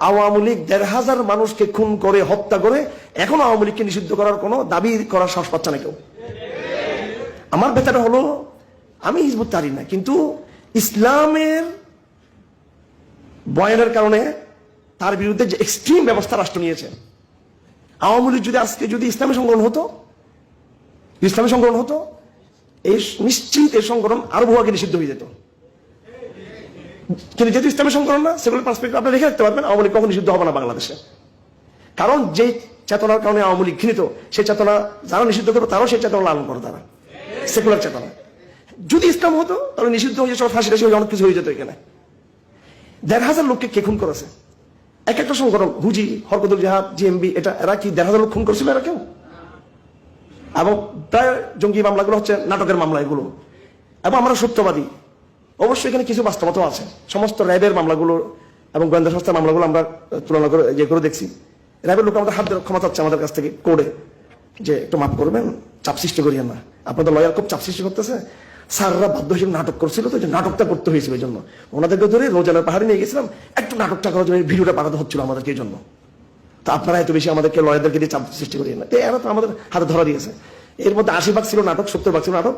আওয়ামী লীগ দেড় হাজার মানুষকে খুন করে, হত্যা করে, এখন আওয়ামী লীগকে নিষিদ্ধ করার কোনো দাবি করার সাহস পাচ্ছে না কেউ। আমার বেতাটা হলো, আমি হিজবুত তারি না, কিন্তু ইসলামের বয়ানের কারণে তার বিরুদ্ধে যে এক্সট্রিম ব্যবস্থা রাষ্ট্র নিয়েছে, আওয়ামী লীগ যদি আজকে যদি ইসলামী সংগঠন হতো, ইসলামী সংগঠন হতো, এই নিশ্চিত এই সংগঠন আরও আগে নিষিদ্ধ হয়ে যেত। কিন্তু যেহেতু ইসলামী সংগঠন না, সেগুলো পার্সপেক্টিভ আপনি রেখে রাখতে পারবেন। আওয়ামী লীগ কখন নিষিদ্ধ হবে না বাংলাদেশে। কারণ যে চেতনার কারণে আওয়ামী লীগ ঘৃণিত, সেই চেতনা যারা নিষিদ্ধ করবে, তারাও সেই চেতনা লালন করে তারা। সেকুলার চেতনা। যদি ইসলাম হতো, তাহলে নিষিদ্ধ হয়ে সব ফাঁসি টাসি অনেক কিছু হয়ে যেত এখানে। দেড় হাজার লোককে কে খুন করেছে? এক একটা সংগঠন, হুজি, হরকতুল জাহাদ, জিএমবি, এটা, এরা কি দেড় হাজার লোক খুন করেছিল এরা কেউ? এবং প্রায় জঙ্গি মামলাগুলো হচ্ছে নাটকের মামলা এগুলো। এবং আমরা সত্যবাদী। অবশ্যই এখানে কিছু বাস্তবতা আছে। সমস্ত র্যাবের মামলাগুলো এবং গোয়েন্দা সংস্থার মামলাগুলো আমরা তুলনা করে ইয়ে করে দেখছি। র্যাবের লোক আমাদের হাত ক্ষমা চাচ্ছে আমাদের কাছ থেকে করে যে একটু মাফ করবেন, চাপ সৃষ্টি করিয়েন না আপনাদের লয়ার খুব চাপ সৃষ্টি করতেছে। স্যাররা বাধ্য হিসেবে নাটক করছিল তো যে নাটকটা করতে হয়েছিল এই জন্য। ওনাদেরকে ধরে রোজানের পাহাড়ে নিয়ে গেছিলাম। একটু নাটকটা করার জন্য ভিডিওটা পাঠাতে হচ্ছিল আমাদেরকে এই জন্য। তা আপনারা এত বেশি আমাদেরকে, লয়ারদেরকে দিয়ে চাপ সৃষ্টি করিয়ে না। এরা তো আমাদের হাতে ধরা দিয়েছে। এর মধ্যে আশি ভাগ ছিল নাটক, সত্তর ভাগ ছিল নাটক।